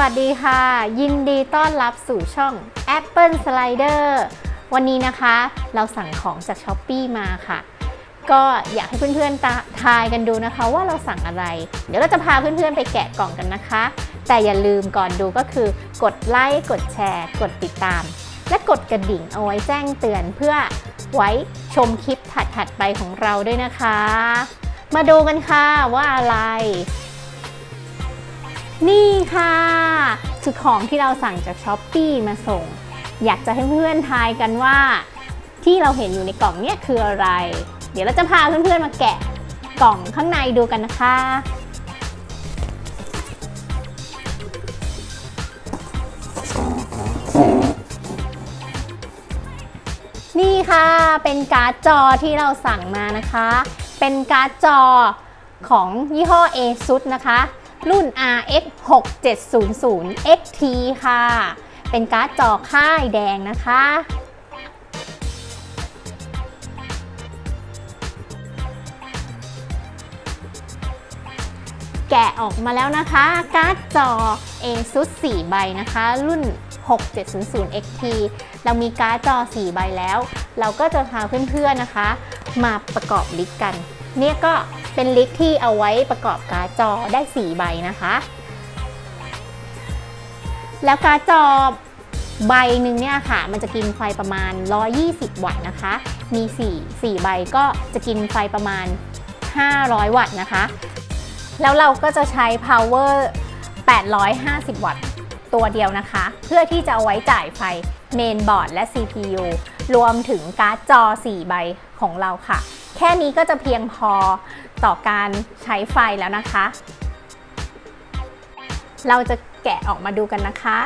วัสดีค่ะ ยินดีต้อนรับสู่ช่อง Apple Slider วันนี้นะคะเราสั่งของจาก s h อ p e e มาค่ะ ก็อยากให้เพื่อนๆทายกันดูนะคะว่าเราสั่งอะไร เดี๋ยวเราจะพาเพื่อนๆไปแกะกล่องกันนะคะ แต่อย่าลืมก่อนดูก็คือกดไลค์กดแชร์ กดติดตาม และกดกระดิ่งเอาไว้แจ้งเตือนเพื่อไว้ชมคลิปถัดๆไปของเราด้วยนะคะ มาดูกันค่ะว่าอะไร นี่ค่ะ คือของที่เราสั่งจากช้อปปีมาส่ง อยากจะให้เพื่อนๆทายกันว่า ที่เราเห็นอยู่ในกล่องเนี้ยคืออะไร เดี๋ยวเราจะพาเพื่อนๆมาแกะกล่องข้างในดูกันนะคะ นี่ค่ะเป็นการ์ดจอที่เราสั่งมานะคะ เป็นการ์ดจอของยี่ห้อ ASUS นะคะ รุ่น RX 6700 XT ค่ะ เป็นการ์ดจอค่ายแดงนะคะแกะออกมาแล้วนะคะ การ์ดจอ ASUS 4 ใบนะคะ รุ่น 6700 XT เรามีการ์ดจอ 4 ใบแล้ว เราก็จะพาเพื่อนๆนะคะ มาประกอบลิกกัน เนี่ยก็ เป็นลิกที่เอาไว้ประกอบการ์ดจอได้ 4 ใบนะคะ แล้วการ์ดจอใบหนึ่งเนี่ยค่ะ มันจะกินไฟประมาณ 120 วัตต์นะคะ มี 4 4 ใบก็จะกินไฟประมาณ 500 วัตต์นะคะ แล้วเราก็จะใช้ power 850 วัตต์ตัวเดียวนะคะ เพื่อที่จะเอาไว้จ่ายไฟเมนบอร์ดและ CPU รวมถึงการ์ดจอ 4 ใบของเราค่ะ แค่นี้ก็จะเพียงพอ ต่อการใช้ไฟแล้วนะคะ เราจะแกะออกมาดูกันนะคะ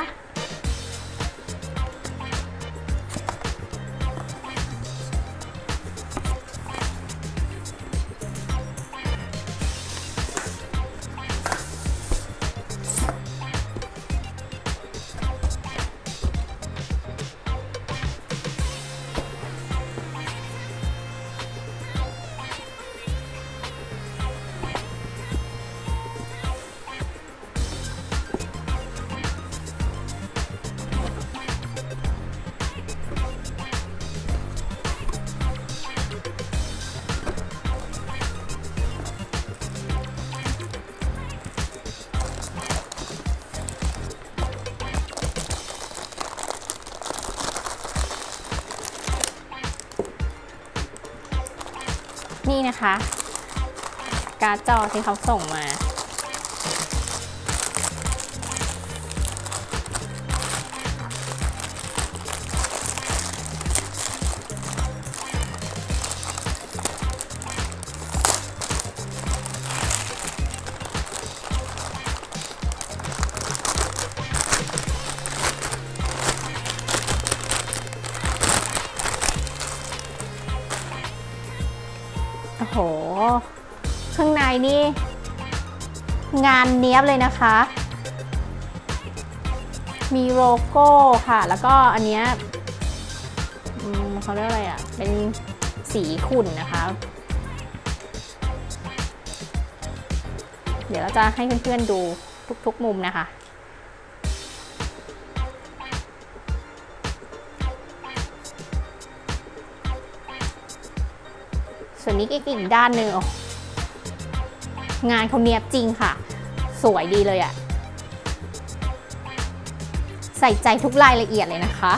นี่นะคะ การ์ดจอที่เขาส่งมาานเนี้ยบเลยนะคะ มีโลโก้ค่ะ แล้วก็อันเนี้ยเขาเรียกอะไรอะ เป็นสีขุ่นนะคะ เดี๋ยวเราจะให้เพื่อนๆดูทุกๆมุมนะคะส่วนนี้ก็อีกด้านหนึ่งงานเขาเนียบจริงค่ะ สวยดีเลยอะใส่ใจทุกรายละเอียดเลยนะคะ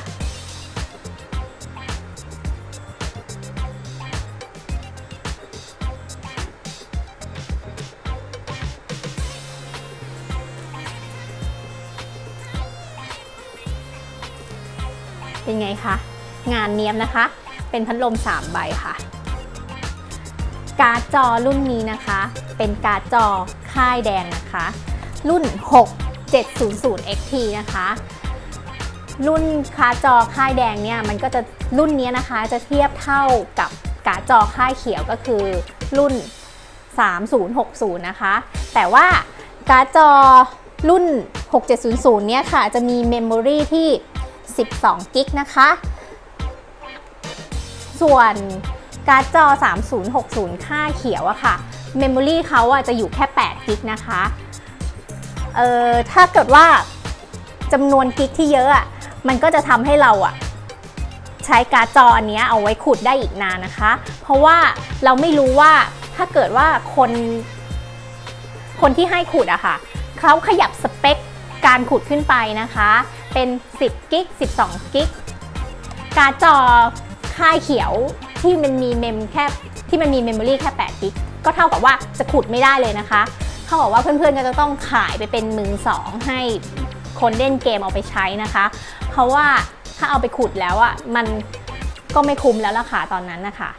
เป็นไงคะ งานเนียบนะคะ เป็นพัดลม 3 ใบค่ะ การ์ดจอรุ่นนี้นะคะ เป็นการ์ดจอ ค่ายแดงนะคะ รุ่น 6700 XT นะคะ รุ่นการ์ดจอค่ายแดงเนี่ยมันก็จะรุ่นนี้นะคะจะเทียบเท่ากับการ์ดจอค่ายเขียวก็คือรุ่น 3060 นะคะ แต่ว่าการ์ดจอรุ่น 6700 เนี่ยค่ะ จะมีเมมโมรีที่ 12 กิกนะคะ ส่วนการ์ดจอ 3060 ค่าเขียวอะค่ะ เมมโมรีเขาอะจะอยู่แค่8กิกนะคะเอ่อถ้าเกิดว่าจำนวนกิกที่เยอะอะมันก็จะทำให้เราอะใช้การ์ดจออันเนี้ยเอาไว้ขุดได้อีกนานนะคะ เพราะว่าเราไม่รู้ว่าถ้าเกิดว่าคน คนที่ให้ขุดอะค่ะเขาขยับสเปคการขุดขึ้นไปนะคะ เป็น 10 กิก 12 กิก การ์ดจอค่ายเขียวที่มันมีเมมแค่ที่มันมีเมมโมรีแค่ 8 กิก ก็เท่ากับว่าจะขุดไม่ได้เลยนะคะเท่ากับว่าเพื่อนๆก็จะต้องขายไปเป็นมือสองให้คนเล่นเกมเอาไปใช้นะคะ เพราะว่าถ้าเอาไปขุดแล้วอะ่ะมันก็ไม่คุ้มแล้วล่ะค่ะตอนนั้นนะคะ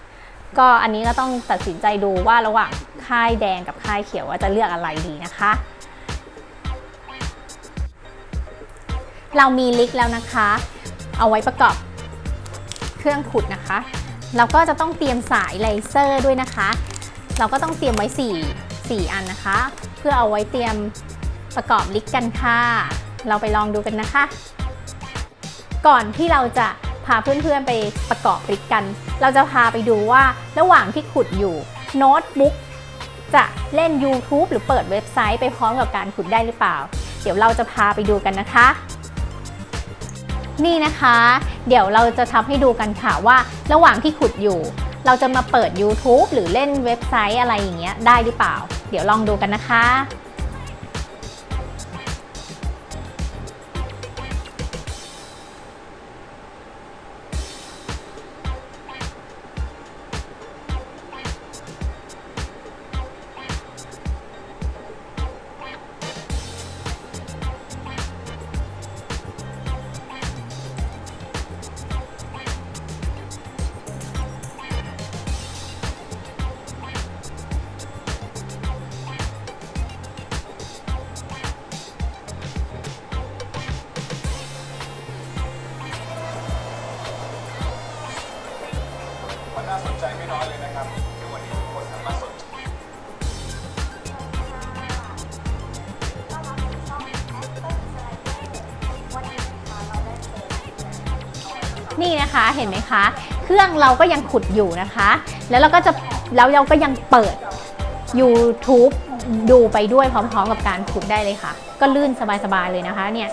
ก็อันนี้ก็ต้องตัดสินใจดูว่าระหว่างค่ายแดงกับค่ายเขียวว่าจะเลือกอะไรดีนะคะ เรามีลิกแล้วนะคะ เอาไว้ประกอบเครื่องขุดนะคะ เราก็จะต้องเตรียมสายเลเซอร์ด้วยนะคะ เราก็ต้องเตรียมไว้ 4 4 อันนะคะ เพื่อเอาไว้เตรียมประกอบลิกกันค่ะ เราไปลองดูกันนะคะ ก่อนที่เราจะพาเพื่อนๆไปประกอบลิกกัน เราจะพาไปดูว่าระหว่างที่ขุดอยู่โน้ตบุ๊กจะเล่น YouTube หรือเปิดเว็บไซต์ไปพร้อมกับการขุดได้หรือเปล่า เดี๋ยวเราจะพาไปดูกันนะคะ นี่นะคะ เดี๋ยวเราจะทำให้ดูกันค่ะว่า ระหว่างที่ขุดอยู่ เราจะมาเปิด YouTube หรือเล่นเว็บไซต์อะไรอย่างเงี้ยได้หรือเปล่า เดี๋ยวลองดูกันนะคะ ไม่น้อยเลยนะครับที่วันนี้ทุกคนหันมาสนใจนี่นะคะเห็นไหมคะ เครื่องเราก็ยังขุดอยู่นะคะ แล้วเราก็จะแล้วเราก็ยังเปิด YouTube ดูไปด้วยพร้อมๆ กับการขุดได้เลยค่ะ ก็ลื่นสบายๆเลยนะคะเนี่ย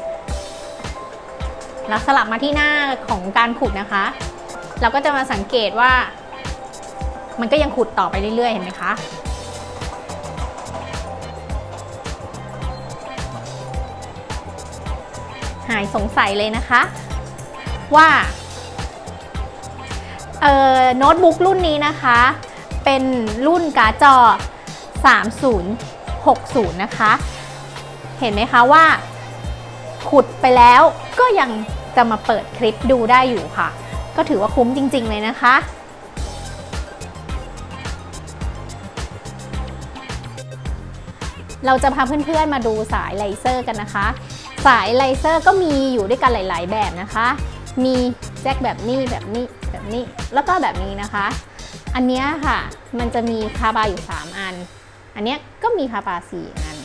เราสลับมาที่หน้าของการขุดนะคะ เราก็จะมาสังเกตว่า มันก็ยังขุดต่อไปเรื่อยๆ เห็นไหมคะหายสงสัยเลยนะคะ ว่าโน้ตบุ๊กรุ่นนี้นะคะ เป็นรุ่นการ์ดจอ 3060 นะคะ เห็นไหมคะว่า ขุดไปแล้วก็ยังจะมาเปิดคลิปดูได้อยู่ค่ะ ก็ถือว่าคุ้มจริงๆเลยนะคะ เราจะพาเพื่อนๆมาดูสายเลเซอร์กันนะคะ สายเลเซอร์ก็มีอยู่ด้วยกันหลาย ๆ แบบนะคะ มีแจ็คแบบนี้แบบนี้แบบนี้แล้วก็แบบนี้นะคะ อันเนี้ยค่ะมันจะมีคาบาอยู่ 3 อัน อันเนี้ยก็มีคาบา4อัน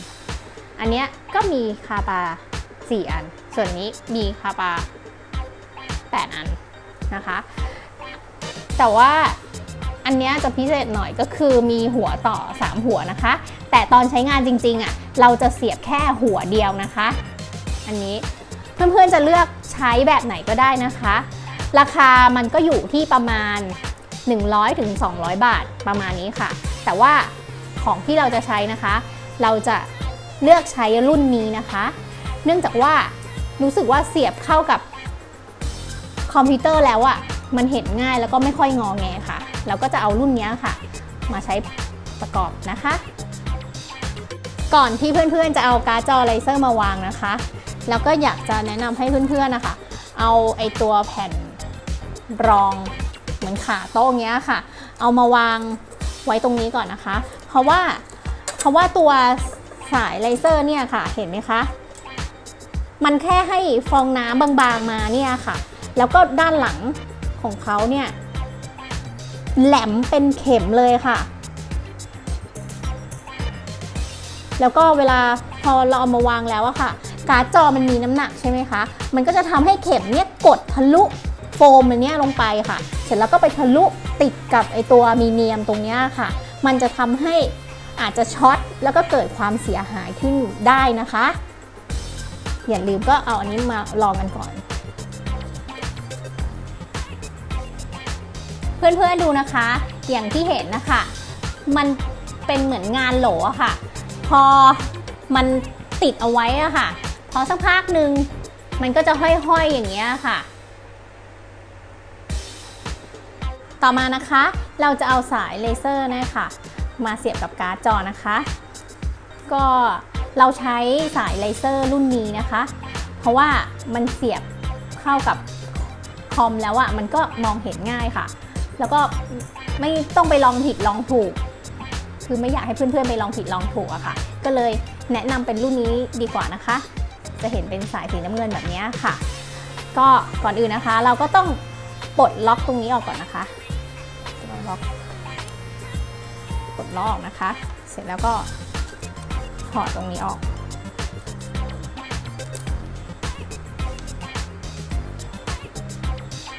อันเนี้ยก็มีคาบา4อัน ส่วนนี้มีคาบา8อันนะคะ แต่ว่าอันเนี้ยจะพิเศษหน่อยก็คือมีหัวต่อ 3 หัวนะคะ แต่ตอนใช้งานจริงๆอะเราจะเสียบแค่หัวเดียวนะคะ อันนี้เพื่อนๆจะเลือกใช้แบบไหนก็ได้นะคะ ราคามันก็อยู่ที่ประมาณ100ถึง200 บาทประมาณนี้ค่ะ แต่ว่าของที่เราจะใช้นะคะ เราจะเลือกใช้รุ่นนี้นะคะ เนื่องจากว่ารู้สึกว่าเสียบเข้ากับคอมพิวเตอร์แล้วอะ่ะมันเห็นง่ายแล้วก็ไม่ค่อยงอแงค่ะ เราก็จะเอารุ่นนี้ค่ะ มาใช้ประกอบนะคะ ก่อนที่เพื่อนๆจะเอาการ์ดจอเลเซอร์มาวางนะคะ แล้วก็อยากจะแนะนำให้เพื่อนๆนะคะ เอาไอตัวแผ่นรองเหมือนขาโต๊ะเงี้ยค่ะ เอามาวางไว้ตรงนี้ก่อนนะคะ เพราะว่าเพราะว่าตัวสายเลเซอร์เนี่ยค่ะเห็นไหมคะมันแค่ให้ฟองน้ำบางๆมาเนี่ยค่ะ แล้วก็ด้านหลังของเขาเนี่ยแหลมเป็นเข็มเลยค่ะ แล้วก็เวลาพอเราเอามาวางแล้วอะค่ะ การ์ดจอมันมีน้ำหนักใช่ไหมคะ มันก็จะทำให้เข็มเนี่ยกดทะลุโฟมมันเนี่ยลงไปค่ะ เสร็จแล้วก็ไปทะลุติดกับไอตัวมีเนียมตรงเนี้ยค่ะ มันจะทำให้อาจจะช็อตแล้วก็เกิดความเสียหายขึ้นได้นะคะ อย่าลืมก็เอาอันนี้มาลองกันก่อนเพื่อนๆดูนะคะ อย่างที่เห็นนะคะ มันเป็นเหมือนงานโหลอค่ะ พอมันติดเอาไว้อะค่ะ พอสักพักหนึ่งมันก็จะห้อยๆอย่างเงี้ยค่ะ ต่อมานะคะ เราจะเอาสายเลเซอร์นี่ค่ะมาเสียบกับการ์ดจอนะคะ ก็เราใช้สายเลเซอร์รุ่นนี้นะคะ เพราะว่ามันเสียบเข้ากับคอมแล้วอะมันก็มองเห็นง่ายค่ะ แล้วก็ไม่ต้องไปลองผิดลองถูก คือไม่อยากให้เพื่อนๆไปลองผิดลองถูกอะค่ะ ก็เลยแนะนำเป็นรุ่นนี้ดีกว่านะคะ จะเห็นเป็นสายสีน้ำเงินแบบนี้ค่ะ ก็ก่อนอื่นนะคะ เราก็ต้องปลดล็อกตรงนี้ออกก่อนนะคะล็อกปลดล็อกออกนะคะ เสร็จแล้วก็ถอดตรงนี้ออก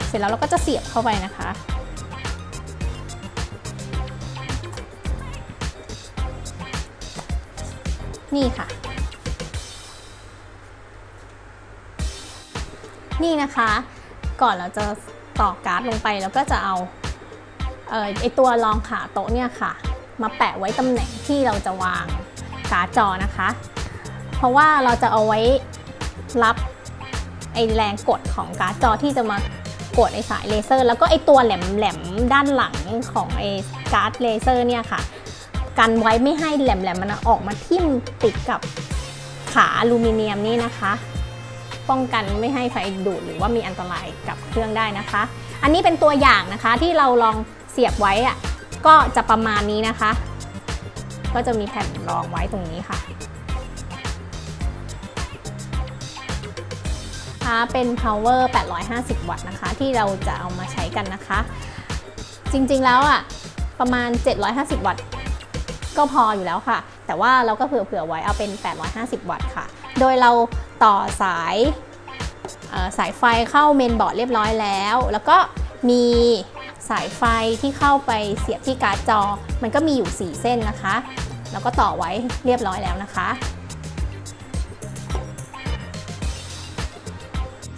เสร็จแล้วเราก็จะเสียบเข้าไปนะคะ นี่ค่ะ นี่นะคะ ก่อนเราจะต่อการ์ดลงไปแล้วก็จะเอาเออไอตัวรองขาโต๊ะเนี่ยค่ะ มาแปะไว้ตำแหน่งที่เราจะวางการ์ดจอนะคะ เพราะว่าเราจะเอาไว้รับไอแรงกดของการ์ดจอที่จะมากดไอสายเลเซอร์ แล้วก็ไอตัวแหลมๆด้านหลังของไอการ์ดเลเซอร์เนี่ยค่ะ กันไว้ไม่ให้แหลมๆมันออกมาทิ่มติดกับขาอลูมิเนียมนี่นะคะ ป้องกันไม่ให้ไฟดูดหรือว่ามีอันตรายกับเครื่องได้นะคะ อันนี้เป็นตัวอย่างนะคะที่เราลองเสียบไว้อะก็จะประมาณนี้นะคะ ก็จะมีแผ่นรองไว้ตรงนี้ค่ะค่ะเป็น power 850 วัตต์นะคะ ที่เราจะเอามาใช้กันนะคะ จริงๆแล้วอะ ประมาณ 750 วัตต์ ก็พออยู่แล้วค่ะ แต่ว่าเราก็เผื่อๆไว้เอาเป็น 850 วัตต์ค่ะ โดยเราต่อสายสายไฟเข้าเมนบอร์ดเรียบร้อยแล้ว แล้วก็มีสายไฟที่เข้าไปเสียบที่การ์ดจอ มันก็มีอยู่ 4 เส้นนะคะ แล้วก็ต่อไว้เรียบร้อยแล้วนะคะ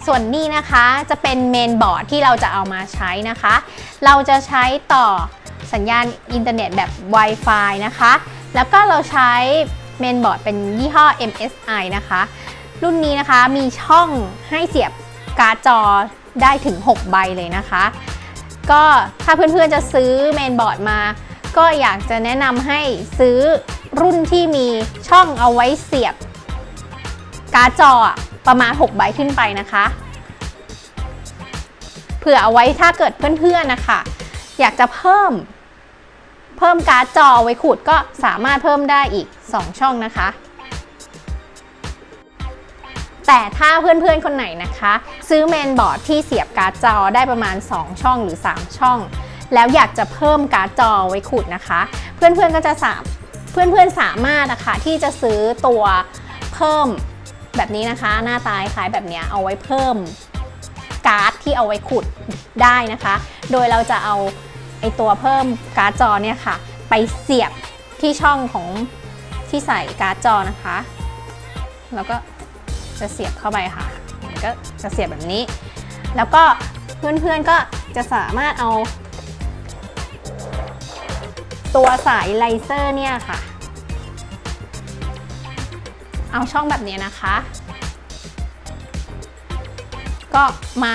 ส่วนนี้นะคะจะเป็นเมนบอร์ดที่เราจะเอามาใช้นะคะ เราจะใช้ต่อ สัญญาณอินเทอร์เน็ตแบบ Wi-Fi นะคะ แล้วก็เราใช้เมนบอร์ดเป็นยี่ห้อ MSI นะคะ รุ่นนี้นะคะมีช่องให้เสียบการ์ดจอได้ถึง 6 ใบเลยนะคะ ก็ถ้าเพื่อนๆจะซื้อเมนบอร์ดมา ก็อยากจะแนะนำให้ซื้อรุ่นที่มีช่องเอาไว้เสียบการ์ดจอประมาณ 6 ใบขึ้นไปนะคะ เผื่อเอาไว้ถ้าเกิดเพื่อนๆนะคะ อยากจะเพิ่ม พิ่มการ์ดจอไว้ขูดก็สามารถเพิ่มได้อีก 2 ช่องนะคะ แต่ถ้าเพื่อนๆคนไหนนะคะ ซื้อเมนบอร์ดที่เสียบการ์ดจอได้ประมาณ 2 ช่องหรือ 3 ช่อง แล้วอยากจะเพิ่มการ์ดจอไว้ขูดนะคะ เพื่อนๆก็จะสามเพื่อนๆสามารถนะคะที่จะซื้อตัวเพิ่มแบบนี้นะคะ หน้าตาคล้ายแบบนี้เอาไว้เพิ่มการ์ดที่เอาไว้ขุดได้นะคะ โดยเราจะเอา ไอตัวเพิ่มการ์ดจอเนี่ยค่ะ ไปเสียบที่ช่องของที่ใส่การ์ดจอนะคะ แล้วก็จะเสียบเข้าไปค่ะ มันก็จะเสียบแบบนี้ แล้วก็เพื่อนๆก็จะสามารถเอา ตัวสายไลเซอร์เนี่ยค่ะ เอาช่องแบบนี้นะคะ ก็มา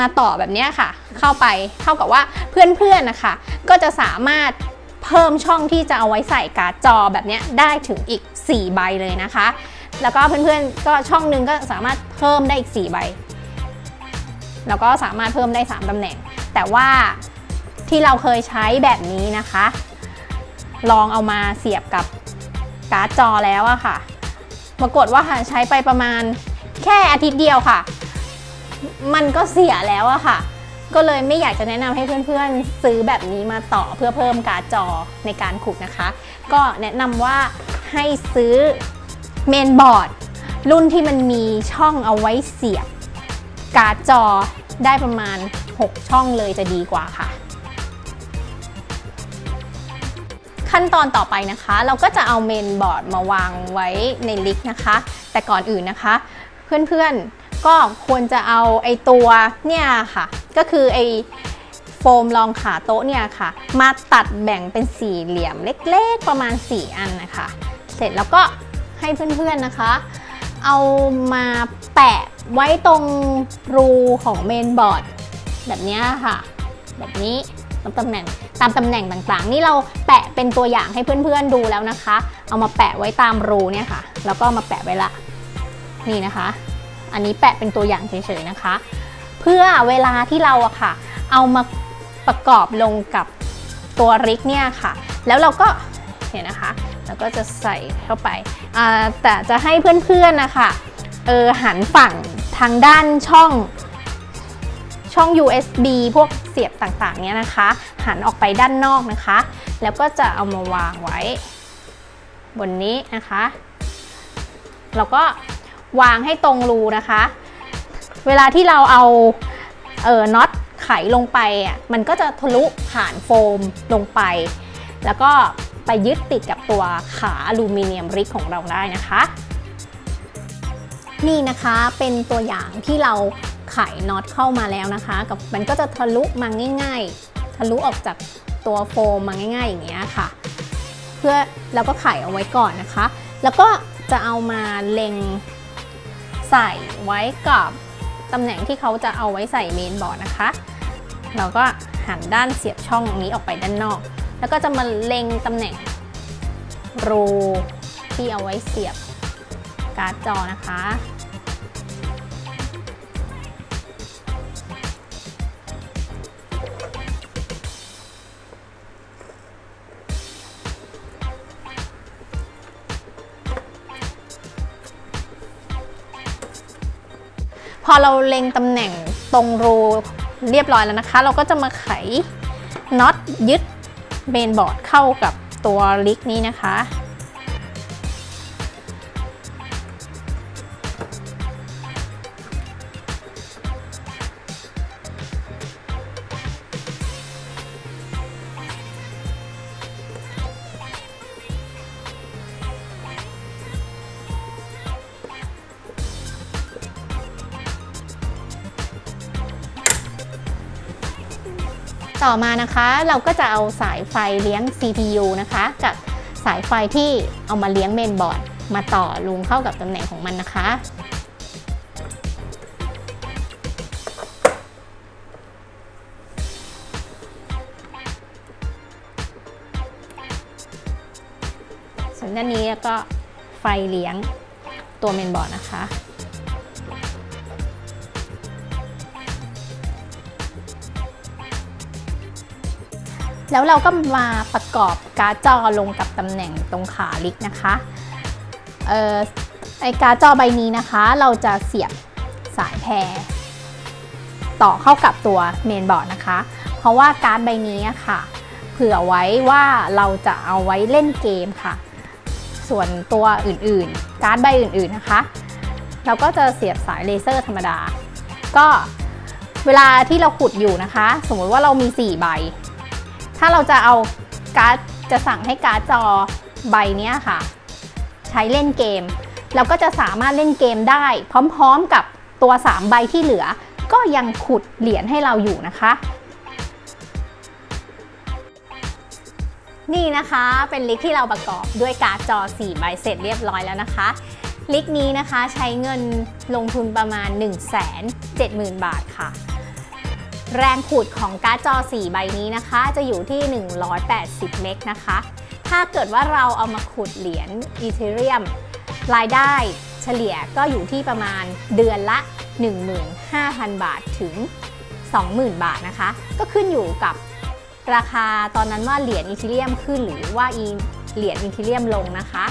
มาต่อแบบนี้ค่ะ เข้าไปเท่ากับว่าเพื่อนๆนะคะ ก็จะสามารถเพิ่มช่องที่จะเอาไว้ใส่การ์ดจอแบบนี้ได้ถึงอีก 4 ใบเลยนะคะ แล้วก็เพื่อนๆก็ช่องหนึงก็สามารถเพิ่มได้อีก 4 ใบ แล้วก็สามารถเพิ่มได้ 3ตำแหน่ง แต่ว่าที่เราเคยใช้แบบนี้นะคะ ลองเอามาเสียบกับการ์ดจอแล้วอะค่ะ ปรากฏว่าใช้ไปประมาณแค่อาทิตย์เดียวค่ะ มันก็เสียแล้วอะค่ะ ก็เลยไม่อยากจะแนะนำให้เพื่อนๆ ซื้อแบบนี้มาต่อเพื่อเพิ่มการ์ดจอในการขุดนะคะ ก็แนะนำว่าให้ซื้อเมนบอร์ดรุ่นที่มันมีช่องเอาไว้เสียบการ์ดจอได้ประมาณ 6 ช่องเลยจะดีกว่าค่ะ ขั้นตอนต่อไปนะคะ เราก็จะเอาเมนบอร์ดมาวางไว้ในลิกนะคะ แต่ก่อนอื่นนะคะ เพื่อนๆ ก็ควรจะเอาไอตัวเนี่ยค่ะ ก็คือไอโฟมรองขาโต๊ะเนี่ยค่ะ มาตัดแบ่งเป็นสี่เหลี่ยมเล็กๆประมาณ 4 อันนะคะ เสร็จแล้วก็ให้เพื่อนๆนะคะ เอามาแปะไว้ตรงรูของเมนบอร์ดแบบนี้ค่ะ แบบนี้ตามตำแหน่งตามตำแหน่งต่างๆ นี่เราแปะเป็นตัวอย่างให้เพื่อนๆดูแล้วนะคะ เอามาแปะไว้ตามรูเนี่ยค่ะ แล้วก็มาแปะไว้ละ นี่นะคะ อันนี้แปะเป็นตัวอย่างเฉยๆนะคะ เพื่อเวลาที่เราอะค่ะ เอามาประกอบลงกับตัวริกเนี่ยค่ะ แล้วเราก็เห็นนะคะแล้วก็จะใส่เข้าไป แต่จะให้เพื่อนๆนะคะเออหันฝั่งทางด้านช่องช่อง USB พวกเสียบต่างๆ เนี้ยนะคะ หันออกไปด้านนอกนะคะ แล้วก็จะเอามาวางไว้ บนนี้นะคะ แล้วก็ วางให้ตรงรูนะคะ เวลาที่เราเอาเออน็อตไขลงไปอะมันก็จะทะลุผ่านโฟมลงไป แล้วก็ไปยึดติดกับตัวขาอลูมิเนียมริกของเราได้นะคะ นี่นะคะเป็นตัวอย่างที่เราไขน็อตเข้ามาแล้วนะคะ กับมันก็จะทะลุมาง่าย ๆ ทะลุออกจากตัวโฟมมาง่าย ๆ อย่างเงี้ยค่ะ เพื่อเราก็ไขเอาไว้ก่อนนะคะ แล้วก็จะเอามาเล็ง ใส่ไว้กับตำแหน่งที่เขาจะเอาไว้ใส่เมนบอร์ดนะคะ เราก็หันด้านเสียบช่องนี้ออกไปด้านนอก แล้วก็จะมาเล็งตำแหน่งรูที่เอาไว้เสียบการ์ดจอนะคะ พอเราเล็งตำแหน่งตรงรูเรียบร้อยแล้วนะคะ เราก็จะมาไขน็อตยึดเมนบอร์ดเข้ากับตัวลิกนี้นะคะ ต่อมานะคะเราก็จะเอาสายไฟเลี้ยง CPU นะคะ กับสายไฟที่เอามาเลี้ยงเมนบอร์ดมาต่อลุงเข้ากับตำแหน่งของมันนะคะ ส่วนด้านนี้ก็ไฟเลี้ยงตัวเมนบอร์ดนะคะ แล้วเราก็มาประกอบการ์ดจอลงกับตำแหน่งตรงขาลิกนะคะเอ่อไอการ์ดจอใบนี้นะคะ เราจะเสียบสายแพร ต่อเข้ากับตัวเมนบอร์ดนะคะ เพราะว่าการ์ดใบนี้ค่ะ เผื่อไว้ว่าเราจะเอาไว้เล่นเกมค่ะ ส่วนตัวอื่นๆ การ์ดใบอื่นๆนะคะ เราก็จะเสียบสายเลเซอร์ธรรมดา ก็เวลาที่เราขุดอยู่นะคะ สมมติว่าเรามี 4 ใบ ถ้าเราจะเอาการ์ดจะสั่งให้การ์ดจอใบนี้ค่ะ ใช้เล่นเกม เราก็จะสามารถเล่นเกมได้ พร้อมๆกับตัว 3 ใบที่เหลือ ก็ยังขุดเหรียญให้เราอยู่นะคะนี่นะคะเป็นลิกที่เราประกอบด้วยการ์ดจอ 4 ใบเสร็จเรียบร้อยแล้วนะคะ ลิกนี้นะคะใช้เงินลงทุนประมาณ 1 7 0 0 0 0 บาทค่ะ แรงขูดของการ์ดจอ 4 ใบนี้นะคะ จะอยู่ที่ 180 เมกนะคะ ถ้าเกิดว่าเราเอามาขุดเหรียญอีเทเรียม รายได้เฉลี่ยก็อยู่ที่ประมาณเดือนละ 15,000 บาทถึง 20,000 บาทนะคะ ก็ขึ้นอยู่กับราคาตอนนั้นว่าเหรียญอีเทเรียมขึ้นหรือว่าอีเหรียญอีเทเรียมลงนะคะ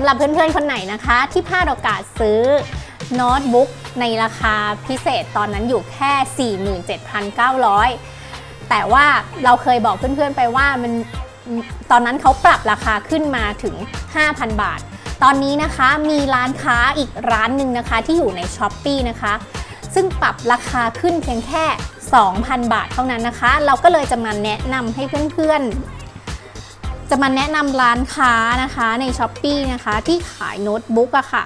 ำหรับเพื่อนๆคนไหนนะคะ ที่พลาดโอกาสซื้อโน้ตบุ๊กในราคาพิเศษตอนนั้นอยู่แค่ 47,900 แต่ว่าเราเคยบอกเพื่อนๆไปว่ามันตอนนั้นเขาปรับราคาขึ้นมาถึง 5,000 บาท ตอนนี้นะคะมีร้านค้าอีกร้านหนึ่งนะคะที่อยู่ใน s h อ p e e นะคะ ซึ่งปรับราคาขึ้นเพียงแค่ 2,000 บาทเท่านั้นนะคะ เราก็เลยจะมาแนะนำให้เพื่อนๆ จะมาแนะนำร้านค้านะคะใน s h อ p e e นะคะที่ขายโน้ตบุ๊กอะค่ะ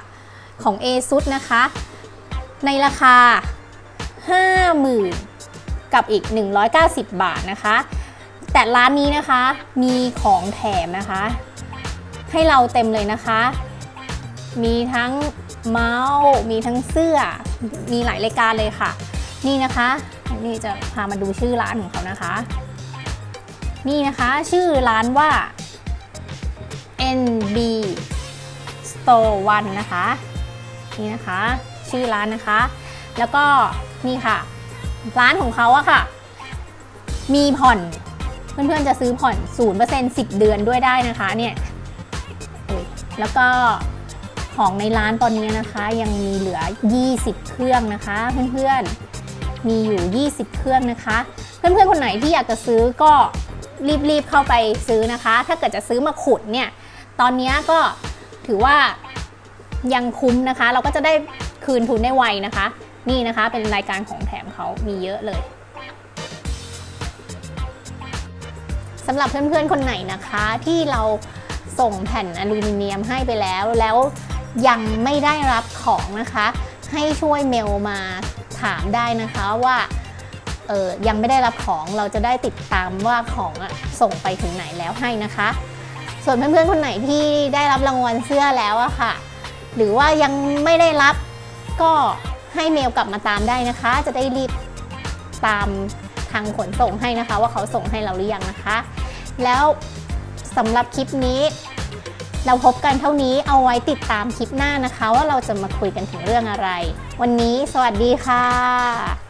ของ ASUS นะคะ ในราคา 50,000 กับอีก 190 บาทนะคะ แต่ร้านนี้นะคะมีของแถมนะคะ ให้เราเต็มเลยนะคะ มีทั้งเมาส์มีทั้งเสื้อ มีหลายรายการเลยค่ะ นี่นะคะ นี่จะพามาดูชื่อร้านของเขานะคะ นี่นะคะชื่อร้านว่า NB Store One นะคะ นี่นะคะ ชื่อร้านนะคะ แล้วก็นี่ค่ะ ร้านของเขาอะค่ะ มีผ่อน เพื่อนๆจะซื้อผ่อน 0% 10 เดือนด้วยได้นะคะเนี่ยอุ๊ยแล้วก็ของในร้านตอนนี้นะคะ ยังมีเหลือ 20 เครื่องนะคะ เพื่อนๆมีอยู่ 20 เครื่องนะคะ เพื่อนๆคนไหนที่อยากจะซื้อก็ รีบๆเข้าไปซื้อนะคะ ถ้าเกิดจะซื้อมาขุดเนี่ย ตอนนี้ก็ถือว่ายังคุ้มนะคะ เราก็จะได้คืนทุนได้ไวนะคะ นี่นะคะเป็นรายการของแถมเขามีเยอะเลยสำหรับเพื่อนๆคนไหนนะคะที่เราส่งแผ่นอลูมิเนียมให้ไปแล้วแล้วยังไม่ได้รับของนะคะ ให้ช่วยเมลมาถามได้นะคะว่า เออยังไม่ได้รับของเราจะได้ติดตามว่าของอะส่งไปถึงไหนแล้วให้นะคะ ส่วนเพื่อนๆคนไหนที่ได้รับรางวัลเสื้อแล้วอะค่ะ หรือว่ายังไม่ได้รับก็ให้เมลกลับมาตามได้นะคะ จะได้รีบตามทางขนส่งให้นะคะ ว่าเขาส่งให้เราหรือยังนะคะ แล้วสำหรับคลิปนี้ เราพบกันเท่านี้เอาไว้ติดตามคลิปหน้านะคะ ว่าเราจะมาคุยกันถึงเรื่องอะไร วันนี้สวัสดีค่ะ